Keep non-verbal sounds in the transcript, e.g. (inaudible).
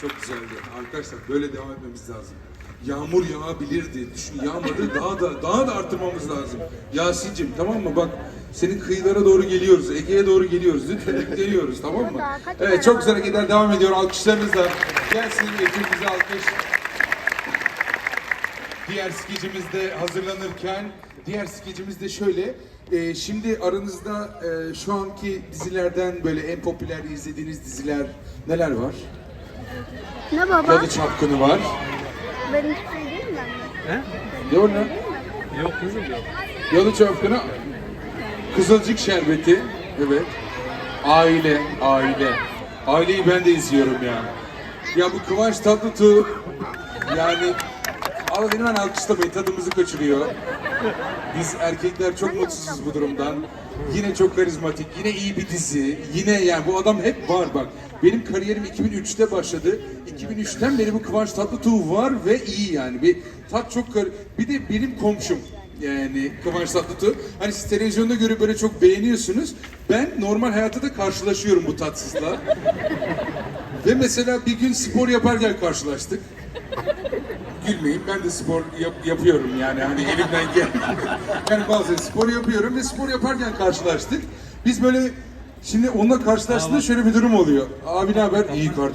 Çok güzeldi. Arkadaşlar böyle devam etmemiz lazım. Yağmur yağabilirdi. Düşün yağmadı. Daha da daha da arttırmamız lazım. Yasin'cim tamam mı? Bak senin kıyılara doğru geliyoruz. Ege'ye doğru geliyoruz. Lütfen (laughs) yükleniyoruz tamam mı? Evet çok güzel hareketler devam ediyor. Alkışlarınızla. Gelsin ekibimize alkış. Diğer skecimiz de hazırlanırken diğer skecimiz de şöyle. e, şimdi aranızda e, şu anki dizilerden böyle en popüler izlediğiniz diziler neler var? Ne baba? Yalı Çapkını var. Benim şey değil mi anne? He? Yok ne? Yok kızım yok. Yalı Çapkını. Kızılcık Şerbeti. Evet. Aile, aile. Aileyi ben de izliyorum ya. Ya bu Kıvanç Tatlıtuğ yani Ama benim ben alkışlamayın tadımızı kaçırıyor. Biz erkekler çok mutsuzuz bu durumdan. Yine çok karizmatik, yine iyi bir dizi. Yine yani bu adam hep var bak. Benim kariyerim 2003'te başladı. 2003'ten beri bu Kıvanç Tatlıtuğ var ve iyi yani. Bir tat çok kar... Bir de benim komşum yani Kıvanç Tatlıtuğ. Hani siz televizyonda görüp böyle çok beğeniyorsunuz. Ben normal hayatta da karşılaşıyorum bu tatsızla. ve mesela bir gün spor yaparken karşılaştık gülmeyin. Ben de spor yap- yapıyorum yani hani elimden gel. (laughs) yani bazen spor yapıyorum ve spor yaparken karşılaştık. Biz böyle şimdi onunla karşılaştığında şöyle bir durum oluyor. Abi ne haber? İyi kardeşim.